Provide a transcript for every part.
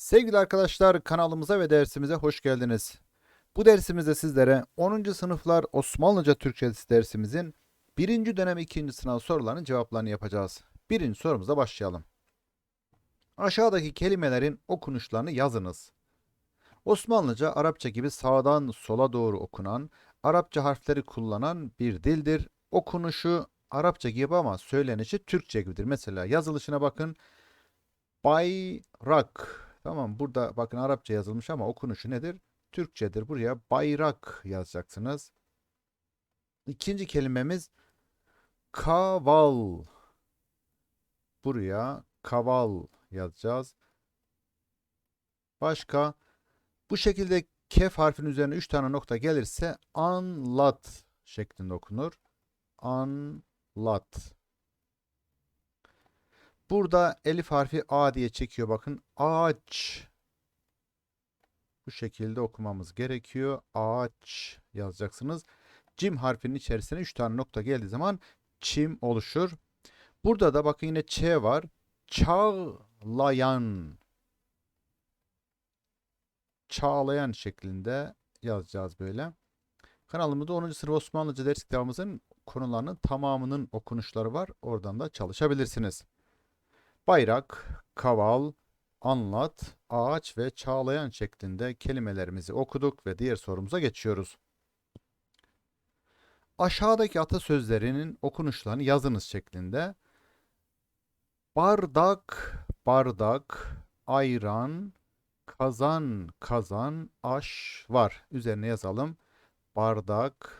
Sevgili arkadaşlar kanalımıza ve dersimize hoş geldiniz. Bu dersimizde sizlere 10. sınıflar Osmanlıca Türkçesi dersimizin 1. dönem 2. sınav sorularının cevaplarını yapacağız. Birinci sorumuza başlayalım. Aşağıdaki kelimelerin okunuşlarını yazınız. Osmanlıca Arapça gibi sağdan sola doğru okunan, Arapça harfleri kullanan bir dildir. Okunuşu Arapça gibi ama söylenişi Türkçe gibidir. Mesela yazılışına bakın. Bayrak. Tamam burada bakın Arapça yazılmış ama okunuşu nedir? Türkçedir. Buraya bayrak yazacaksınız. İkinci kelimemiz kaval. Buraya kaval yazacağız. Başka bu şekilde kef harfinin üzerine 3 tane nokta gelirse anlat şeklinde okunur. Anlat. Burada elif harfi A diye çekiyor bakın. Ağaç. Bu şekilde okumamız gerekiyor. Ağaç yazacaksınız. Cim harfinin içerisine 3 tane nokta geldiği zaman çim oluşur. Burada da bakın yine Ç var. Çağlayan. Çağlayan şeklinde yazacağız böyle. Kanalımızda 10. sınıf Osmanlıca ders kitabımızın konularının tamamının okunuşları var. Oradan da çalışabilirsiniz. Bayrak, kaval, anlat, ağaç ve çağlayan şeklinde kelimelerimizi okuduk ve diğer sorumuza geçiyoruz. Aşağıdaki atasözlerinin okunuşlarını yazınız şeklinde. Bardak, bardak, ayran, kazan, kazan, aş var. Üzerine yazalım. Bardak,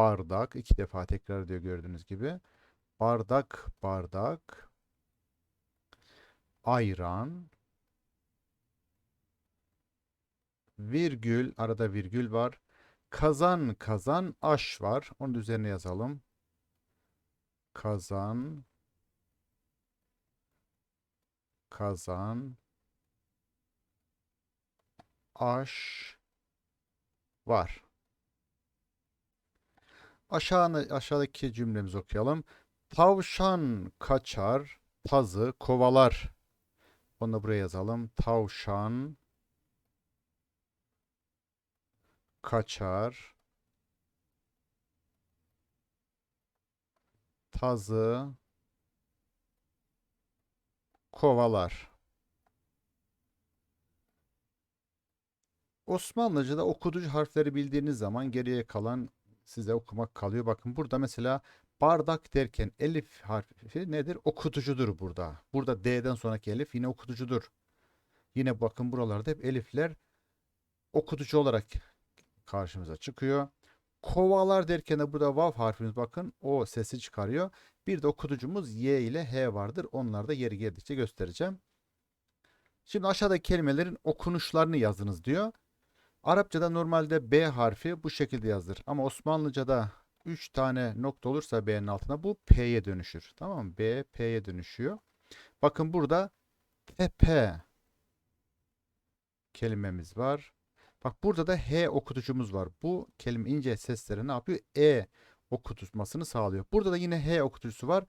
bardak iki defa tekrar ediyor gördüğünüz gibi. Bardak, bardak. Ayran. Virgül, arada virgül var. Kazan, kazan, aş var. Onun üzerine yazalım. Kazan, kazan, aş var. Aşağını, aşağıdaki cümlemizi okuyalım. Tavşan kaçar, tazı kovalar. Onu da buraya yazalım. Tavşan kaçar, tazı kovalar. Osmanlıca'da okutucu harfleri bildiğiniz zaman geriye kalan size okumak kalıyor. Bakın burada mesela bardak derken elif harfi nedir? Okutucudur burada. Burada D'den sonraki elif yine okutucudur. Yine bakın buralarda hep elifler okutucu olarak karşımıza çıkıyor. Kovalar derken de burada vav harfimiz bakın o sesi çıkarıyor. Bir de okutucumuz Y ile H vardır. Onları da yeri geldikçe göstereceğim. Şimdi aşağıdaki kelimelerin okunuşlarını yazınız diyor. Arapçada normalde B harfi bu şekilde yazılır. Ama Osmanlıca'da 3 tane nokta olursa B'nin altına bu P'ye dönüşür. Tamam mı? B P'ye dönüşüyor. Bakın burada tepe kelimemiz var. Bak burada da H okutucumuz var. Bu kelime ince sesleri ne yapıyor? E okutmasını sağlıyor. Burada da yine H okutucusu var.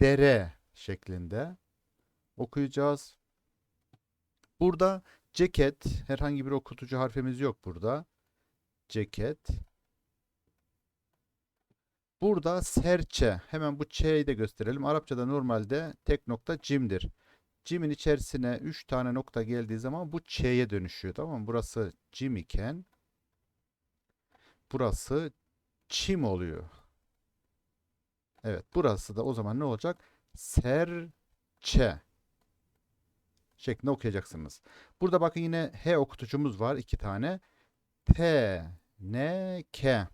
Dere şeklinde okuyacağız. Burada ceket herhangi bir okutucu harfimiz yok burada. Ceket. Burada serçe. Hemen bu ç'yi de gösterelim. Arapçada normalde tek nokta cimdir. Cim'in içerisine 3 tane nokta geldiği zaman bu ç'ye dönüşüyor. Tamam mı? Burası cim iken burası çim oluyor. Evet burası da o zaman ne olacak? Serçe şeklinde okuyacaksınız. Burada bakın yine H okutucumuz var. iki tane. T, N, K.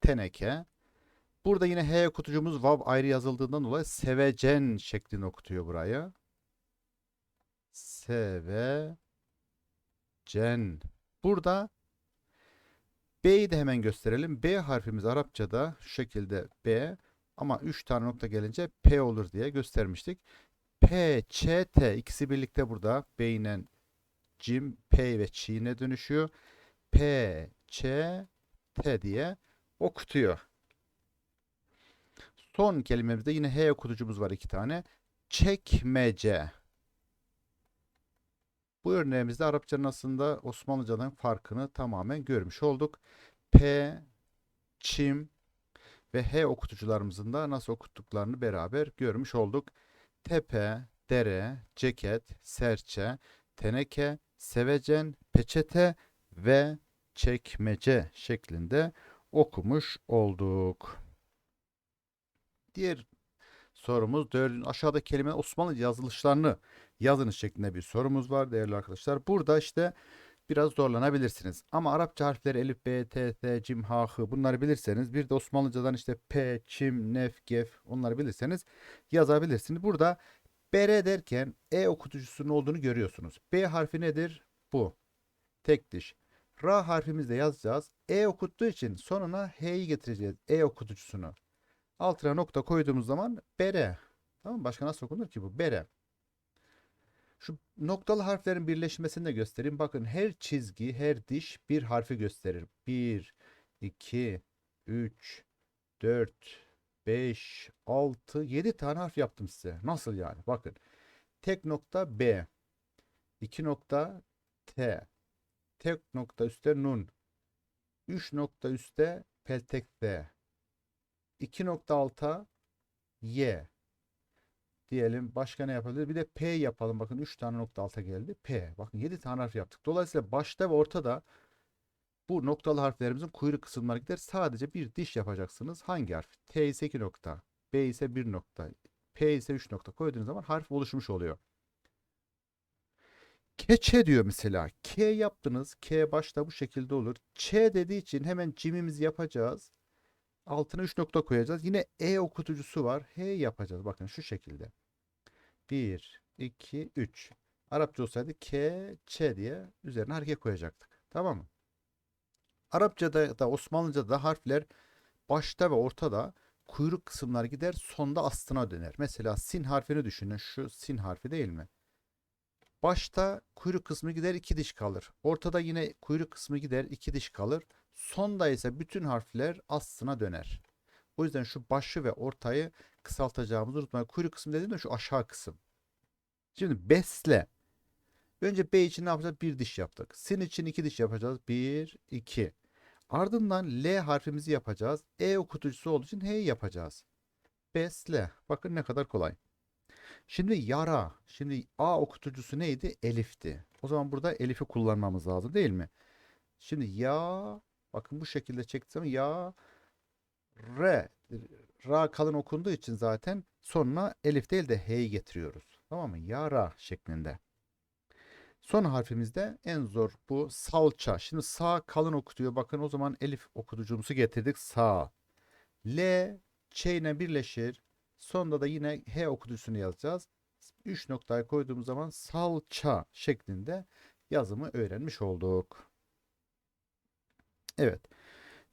Teneke. Burada yine H okutucumuz Vav ayrı yazıldığından dolayı sevecen şeklinde okutuyor burayı. Sevecen. Burada B'yi de hemen gösterelim. B harfimiz Arapçada şu şekilde B ama 3 tane nokta gelince P olur diye göstermiştik. P, Ç, T ikisi birlikte burada B ile cim, P ve Ç'ine dönüşüyor. P, Ç, T diye okutuyor. Son kelimemizde yine H okutucumuz var iki tane. Çekmece. Bu örneğimizde Arapçanın aslında Osmanlıcadan farkını tamamen görmüş olduk. P, çim ve H okutucularımızın da nasıl okuttuklarını beraber görmüş olduk. Tepe, dere, ceket, serçe, teneke, sevecen, peçete ve çekmece şeklinde okumuş olduk. Diğer sorumuz dördüncü aşağıda kelime Osmanlı yazılışlarını yazınız şeklinde bir sorumuz var değerli arkadaşlar. Burada işte biraz zorlanabilirsiniz. Ama Arapça harfleri elif, b, t, t, cim, ha, hı bunları bilirseniz bir de Osmanlıcadan işte p, çim, nef, gef onları bilirseniz yazabilirsiniz. Burada bere derken e okutucusunun olduğunu görüyorsunuz. B harfi nedir? Bu. Tek diş. Ra harfimizde yazacağız. E okuttuğu için sonuna H'yi getireceğiz. E okutucusunu. Altına nokta koyduğumuz zaman bere. Tamam mı? Başka nasıl okunur ki bu? Bere. Şu noktalı harflerin birleşmesini de göstereyim. Bakın her çizgi, her diş bir harfi gösterir. 1, 2, 3, 4, 5, 6, 7 tane harf yaptım size. Nasıl yani? Bakın. Tek nokta B. 2 nokta T. Tek nokta üstte nun. 3 nokta üstte peltek D. 2 nokta alta Y. Diyelim başka ne yapabiliriz? Bir de P yapalım. Bakın 3 tane nokta alta geldi. P. Bakın 7 tane harf yaptık. Dolayısıyla başta ve ortada bu noktalı harflerimizin kuyruk kısımları gider. Sadece bir diş yapacaksınız. Hangi harf? T ise 2 nokta. B ise 1 nokta. P ise 3 nokta koyduğunuz zaman harf oluşmuş oluyor. Keçe diyor mesela. K yaptınız. K başta bu şekilde olur. Ç dediği için hemen cimimizi yapacağız. Altına 3 nokta koyacağız. Yine E okutucusu var. H yapacağız. Bakın şu şekilde. 1, 2, 3. Arapça olsaydı K, Ç diye üzerine hareket koyacaktık. Tamam mı? Arapçada da Osmanlıca'da da harfler başta ve ortada kuyruk kısımlar gider sonda aslına döner. Mesela sin harfini düşünün. Şu sin harfi değil mi? Başta kuyruk kısmı gider iki diş kalır. Ortada yine kuyruk kısmı gider iki diş kalır. Sonda ise bütün harfler aslına döner. O yüzden şu başı ve ortayı kısaltacağımızı unutmayın. Kuyruk kısmı dediğimde şu aşağı kısım. Şimdi besle. Önce B için ne yapacağız? Bir diş yaptık. Sin için iki diş yapacağız. Bir, iki. Ardından L harfimizi yapacağız. E okutucusu olduğu için H'yi yapacağız. Besle. Bakın ne kadar kolay. Şimdi yara. Şimdi A okutucusu neydi? Elif'ti. O zaman burada Elif'i kullanmamız lazım değil mi? Şimdi ya bakın bu şekilde çektiğim ya R. Ra kalın okunduğu için zaten sonuna elif değil de h'yi getiriyoruz. Tamam mı? Yara şeklinde. Son harfimizde en zor bu salça. Şimdi sağ kalın okutuyor. Bakın o zaman elif okutucumuzu getirdik. Sağ. L ç ile birleşir. Sonunda da yine h okutucusunu yazacağız. 3 noktayı koyduğumuz zaman salça şeklinde yazımı öğrenmiş olduk. Evet.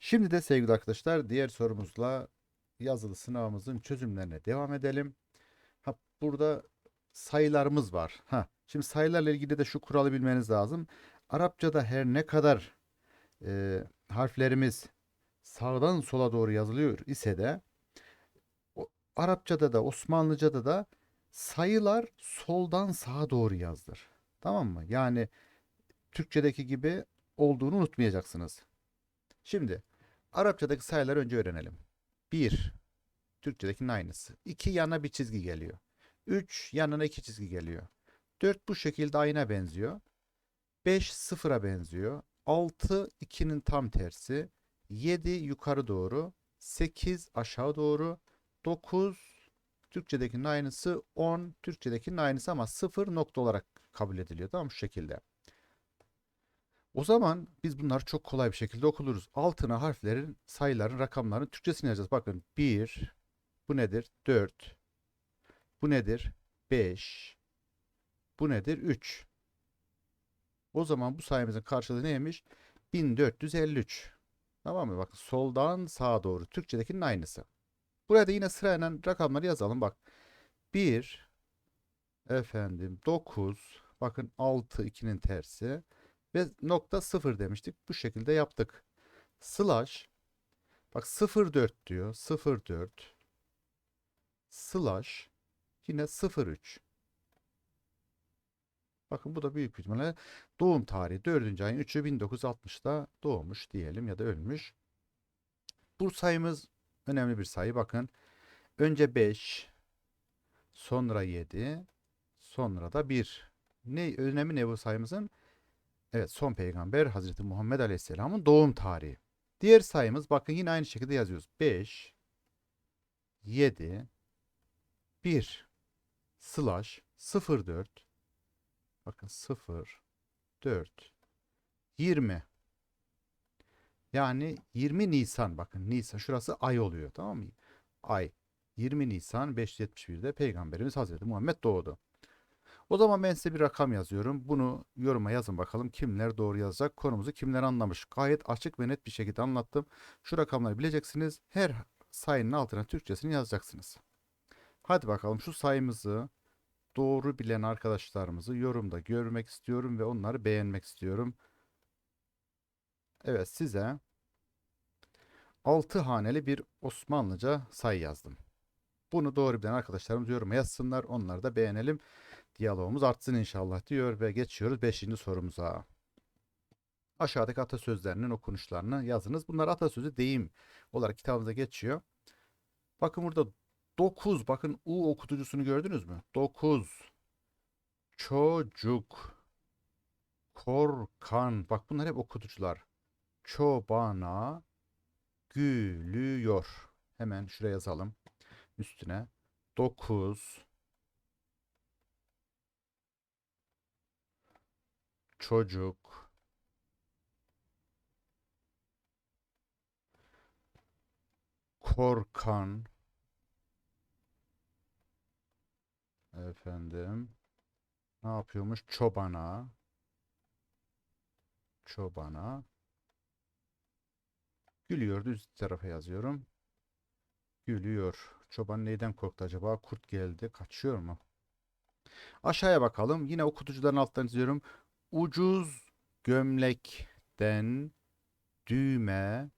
Şimdi de sevgili arkadaşlar diğer sorumuzla yazılı sınavımızın çözümlerine devam edelim. Ha, burada sayılarımız var. Ha, şimdi sayılarla ilgili de şu kuralı bilmeniz lazım. Arapçada her ne kadar e, harflerimiz sağdan sola doğru yazılıyor ise de o, Arapçada da Osmanlıcada da sayılar soldan sağa doğru yazılır. Tamam mı? Yani Türkçedeki gibi olduğunu unutmayacaksınız. Şimdi Arapçadaki sayıları önce öğrenelim. 1 Türkçedekinin aynısı. 2 yanına bir çizgi geliyor. 3 yanına iki çizgi geliyor. 4 bu şekilde ayna benziyor. 5 sıfıra benziyor. 6 2'nin tam tersi. 7 yukarı doğru. 8 aşağı doğru. 9 Türkçedekinin aynısı. 10 Türkçedekinin aynısı ama 0 nokta olarak kabul ediliyor. Tamam şu şekilde. O zaman biz bunları çok kolay bir şekilde okuluruz. Altına harflerin, sayıların, rakamların Türkçesini yazacağız. Bakın 1, bu nedir? 4, bu nedir? 5, bu nedir? 3. O zaman bu sayımızın karşılığı neymiş? 1453. Tamam mı? Bakın soldan sağa doğru. Türkçedekinin aynısı. Buraya da yine sırayla rakamları yazalım. Bak 1, efendim 9, bakın 6, 2'nin tersi. Ve nokta 0 demiştik. Bu şekilde yaptık. Slash bak 04 diyor. 04 slash yine 03. Bakın bu da büyük ihtimalle doğum tarihi 4. ayın 3'ü 1960'da doğmuş diyelim ya da ölmüş. Bu sayımız önemli bir sayı bakın. Önce 5, sonra 7, sonra da 1. Ne önemi ne bu sayımızın? Evet, son peygamber Hazreti Muhammed Aleyhisselam'ın doğum tarihi. Diğer sayımız bakın yine aynı şekilde yazıyoruz. 5 7 1 slash 04 bakın 0 4 20 yani 20 Nisan bakın Nisan şurası ay oluyor tamam mı? Ay 20 Nisan 571'de Peygamberimiz Hazreti Muhammed doğdu. O zaman ben size bir rakam yazıyorum. Bunu yoruma yazın bakalım kimler doğru yazacak. Konumuzu kimler anlamış. Gayet açık ve net bir şekilde anlattım. Şu rakamları bileceksiniz. Her sayının altına Türkçesini yazacaksınız. Hadi bakalım şu sayımızı doğru bilen arkadaşlarımızı yorumda görmek istiyorum ve onları beğenmek istiyorum. Evet size 6 haneli bir Osmanlıca sayı yazdım. Bunu doğru bilen arkadaşlarımız yoruma yazsınlar. Onları da beğenelim. Diyalogumuz artsın inşallah diyor ve geçiyoruz 5. sorumuza. Aşağıdaki atasözlerinin okunuşlarını yazınız. Bunlar atasözü deyim olarak kitabımıza geçiyor. Bakın burada 9 bakın U okutucusunu gördünüz mü? 9 çocuk korkan bak bunlar hep okutucular. Çobana gülüyor. Hemen şuraya yazalım. Üstüne 9 çocuk. Korkan. Efendim. Ne yapıyormuş? Çobana. Çobana. Gülüyor. Düz tarafa yazıyorum. Gülüyor. Çoban neyden korktu acaba? Kurt geldi. Kaçıyor mu? Aşağıya bakalım. Yine okutucuların alttan izliyorum ucuz gömlekten düğme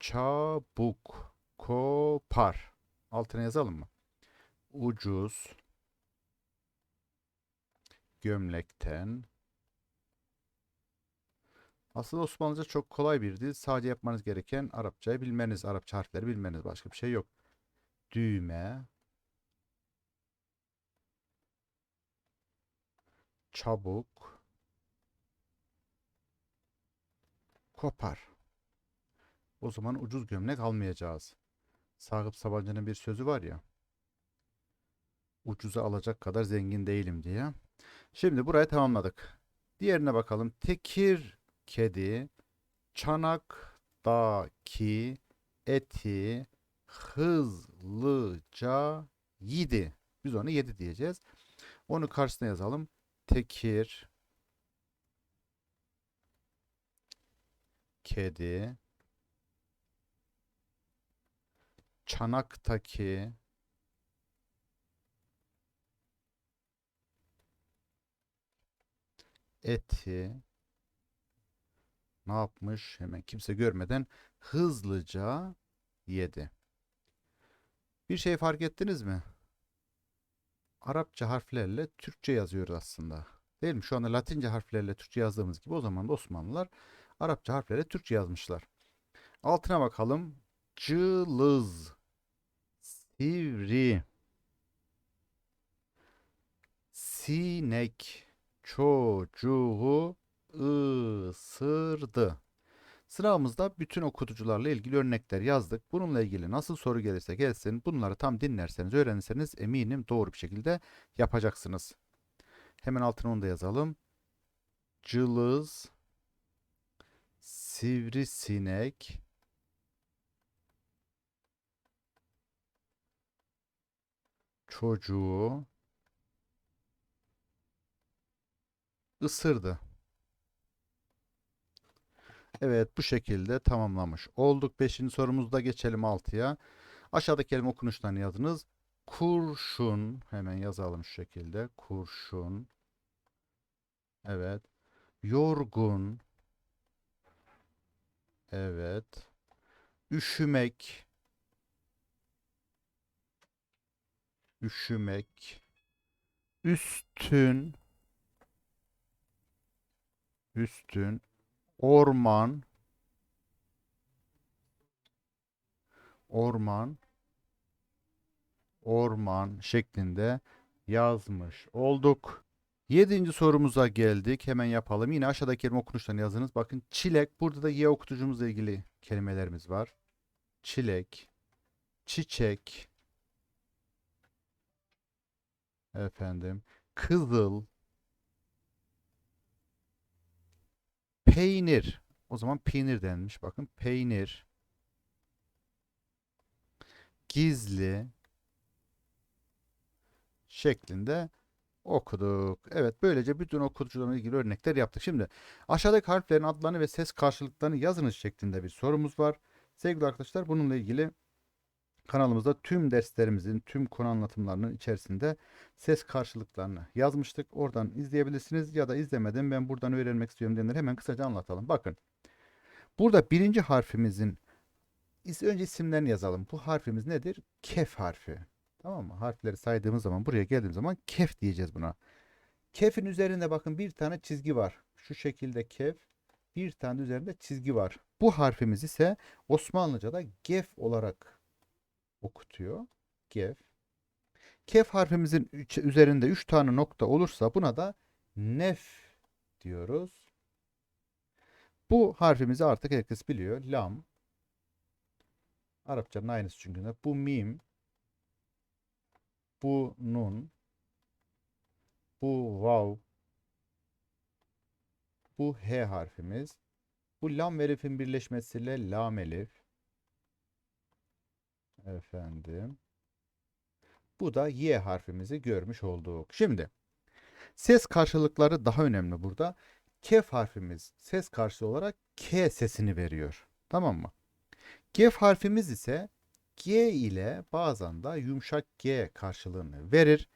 çabuk kopar. Altına yazalım mı? Ucuz gömlekten aslında Osmanlıca çok kolay bir dil. Sadece yapmanız gereken Arapçayı bilmeniz, Arapça harfleri bilmeniz. Başka bir şey yok. Düğme çabuk kopar. O zaman ucuz gömlek almayacağız. Sakıp Sabancı'nın bir sözü var ya. Ucuza alacak kadar zengin değilim diye. Şimdi burayı tamamladık. Diğerine bakalım. Tekir kedi çanaktaki eti hızlıca yedi. Biz onu yedi diyeceğiz. Onu karşısına yazalım. Tekir kedi çanaktaki eti ne yapmış hemen kimse görmeden hızlıca yedi. Bir şey fark ettiniz mi? Arapça harflerle Türkçe yazıyoruz aslında. Değil mi? Şu anda Latince harflerle Türkçe yazdığımız gibi o zaman da Osmanlılar Arapça harflerle Türkçe yazmışlar. Altına bakalım. Cılız. Sivri. Sinek çocuğu ısırdı. Sıramızda bütün okutucularla ilgili örnekler yazdık. Bununla ilgili nasıl soru gelirse gelsin bunları tam dinlerseniz öğrenirseniz eminim doğru bir şekilde yapacaksınız. Hemen altına onu da yazalım. Cılız sivrisinek çocuğu ısırdı. Evet bu şekilde tamamlamış olduk. Beşinci sorumuzda geçelim altıya. Aşağıdaki kelime okunuşlarını yazınız. Kurşun hemen yazalım şu şekilde. Kurşun. Evet. Yorgun. Evet. Üşümek. üşümek, üstün, üstün, orman, orman, orman şeklinde yazmış olduk. Yedinci sorumuza geldik. Hemen yapalım. Yine aşağıdaki kelime okunuşlarını yazınız. Bakın çilek. Burada da y okutucumuzla ilgili kelimelerimiz var. Çilek, çiçek, efendim, kızıl, peynir. O zaman peynir denmiş. Bakın peynir, gizli şeklinde okuduk. Evet böylece bütün okutucularla ilgili örnekler yaptık. Şimdi aşağıdaki harflerin adlarını ve ses karşılıklarını yazınız şeklinde bir sorumuz var. Sevgili arkadaşlar bununla ilgili kanalımızda tüm derslerimizin tüm konu anlatımlarının içerisinde ses karşılıklarını yazmıştık. Oradan izleyebilirsiniz ya da izlemeden ben buradan öğrenmek istiyorum diyenleri hemen kısaca anlatalım. Bakın burada birinci harfimizin önce isimlerini yazalım. Bu harfimiz nedir? Kef harfi. Tamam mı? Harfleri saydığımız zaman buraya geldiğimiz zaman kef diyeceğiz buna. Kefin üzerinde bakın bir tane çizgi var. Şu şekilde kef. Bir tane üzerinde çizgi var. Bu harfimiz ise Osmanlıca'da gef olarak okutuyor. Gef. Kef harfimizin üzerinde 3 tane nokta olursa buna da nef diyoruz. Bu harfimizi artık herkes biliyor. Lam. Arapçanın aynısı çünkü. Bu mim. Bu nun. Bu vav. Bu H harfimiz. Bu lam ve elifin birleşmesiyle lam elif. Efendim. Bu da Y harfimizi görmüş olduk. Şimdi ses karşılıkları daha önemli burada. Kef harfimiz ses karşılığı olarak K sesini veriyor. Tamam mı? Gef harfimiz ise G ile bazen de yumuşak G karşılığını verir.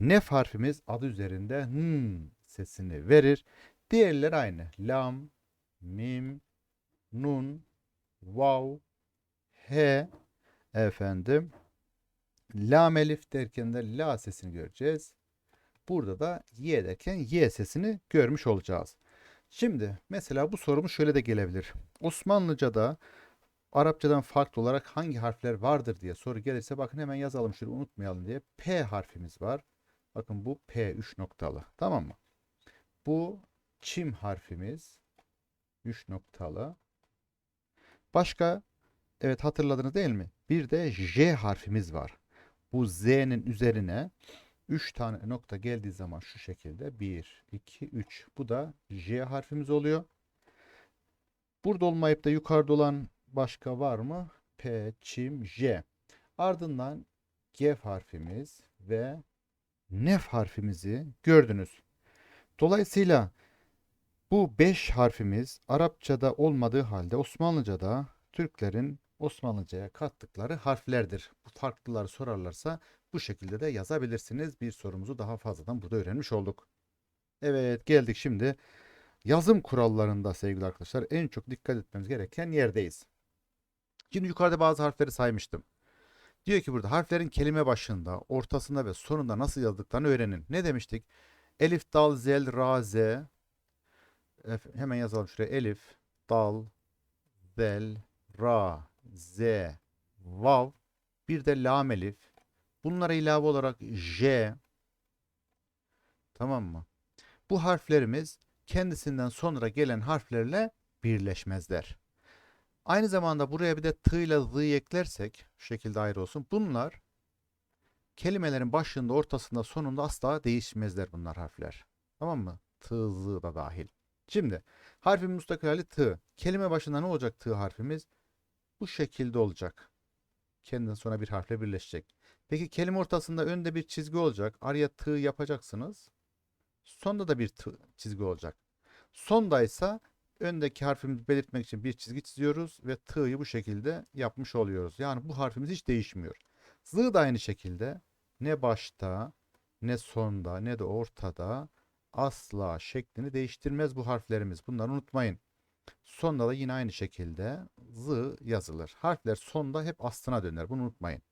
Nef harfimiz adı üzerinde hmm sesini verir. Diğerleri aynı. Lam, mim, nun, vav, he efendim. Lam elif derken de la sesini göreceğiz. Burada da y derken y sesini görmüş olacağız. Şimdi mesela bu sorumuz şöyle de gelebilir. Osmanlıca'da Arapçadan farklı olarak hangi harfler vardır diye soru gelirse bakın hemen yazalım şöyle unutmayalım diye. P harfimiz var. Bakın bu P 3 noktalı. Tamam mı? Bu çim harfimiz 3 noktalı. Başka evet hatırladınız değil mi? Bir de J harfimiz var. Bu Z'nin üzerine 3 tane nokta geldiği zaman şu şekilde 1, 2, 3. Bu da J harfimiz oluyor. Burada olmayıp da yukarıda olan başka var mı? P, çim, J. Ardından G harfimiz ve Nef harfimizi gördünüz. Dolayısıyla bu 5 harfimiz Arapçada olmadığı halde Osmanlıca'da Türklerin Osmanlıca'ya kattıkları harflerdir. Bu farklıları sorarlarsa bu şekilde de yazabilirsiniz. Bir sorumuzu daha fazladan burada öğrenmiş olduk. Evet geldik şimdi yazım kurallarında sevgili arkadaşlar en çok dikkat etmemiz gereken yerdeyiz. Şimdi yukarıda bazı harfleri saymıştım. Diyor ki burada harflerin kelime başında, ortasında ve sonunda nasıl yazdıklarını öğrenin. Ne demiştik? Elif, dal, zel, ra, z. Hemen yazalım şuraya. Elif, dal, zel, ra, z, vav. Bir de lam elif. Bunlara ilave olarak j. Tamam mı? Bu harflerimiz kendisinden sonra gelen harflerle birleşmezler. Aynı zamanda buraya bir de tı ile z'yı eklersek şu şekilde ayrı olsun. Bunlar kelimelerin başında, ortasında, sonunda asla değişmezler bunlar harfler. Tamam mı? Tı, zı da dahil. Şimdi harfin müstakil hali tı. Kelime başında ne olacak tı harfimiz? Bu şekilde olacak. Kendinden sonra bir harfle birleşecek. Peki kelime ortasında önde bir çizgi olacak. Araya tı yapacaksınız. Sonda da bir tı çizgi olacak. Sondaysa öndeki harfimizi belirtmek için bir çizgi çiziyoruz ve tığ'yı bu şekilde yapmış oluyoruz. Yani bu harfimiz hiç değişmiyor. Zı da aynı şekilde ne başta ne sonda ne de ortada asla şeklini değiştirmez bu harflerimiz. Bunları unutmayın. Sonda da yine aynı şekilde zı yazılır. Harfler sonda hep aslına döner. Bunu unutmayın.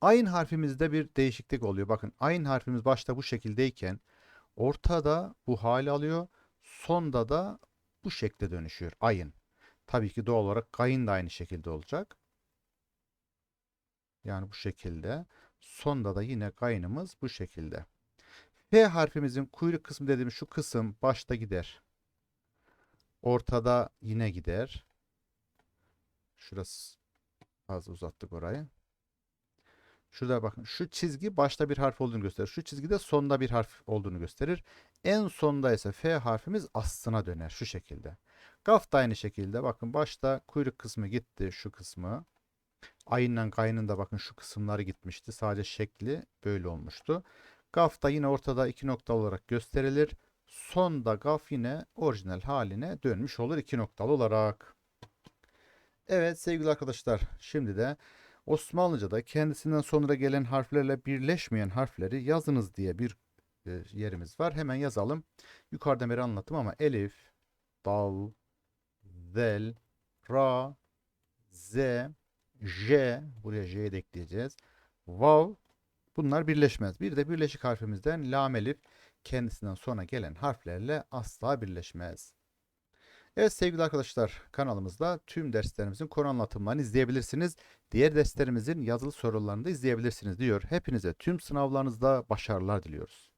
Ayn harfimizde bir değişiklik oluyor. Bakın ayn harfimiz başta bu şekildeyken ortada bu hali alıyor. Sonda da bu şekle dönüşüyor. Ayın. Tabii ki doğal olarak gayın da aynı şekilde olacak. Yani bu şekilde. Sonda da yine gayınımız bu şekilde. F harfimizin kuyruk kısmı dediğimiz şu kısım başta gider. Ortada yine gider. Şurası az uzattık orayı. Şurada bakın şu çizgi başta bir harf olduğunu gösterir. Şu çizgi de sonda bir harf olduğunu gösterir. En sonda ise F harfimiz aslına döner şu şekilde. Gaf da aynı şekilde bakın başta kuyruk kısmı gitti şu kısmı. Ayınla gaynın da bakın şu kısımları gitmişti. Sadece şekli böyle olmuştu. Gaf da yine ortada iki nokta olarak gösterilir. Sonda gaf yine orijinal haline dönmüş olur iki noktalı olarak. Evet sevgili arkadaşlar şimdi de Osmanlıca'da kendisinden sonra gelen harflerle birleşmeyen harfleri yazınız diye bir e, yerimiz var. Hemen yazalım. Yukarıda beri anlattım ama elif, dal, zel, ra, z, j, buraya j'yi de ekleyeceğiz. Vav, bunlar birleşmez. Bir de birleşik harfimizden lam elif kendisinden sonra gelen harflerle asla birleşmez. Evet sevgili arkadaşlar kanalımızda tüm derslerimizin konu anlatımlarını izleyebilirsiniz. Diğer derslerimizin yazılı sorularını da izleyebilirsiniz diyor. Hepinize tüm sınavlarınızda başarılar diliyoruz.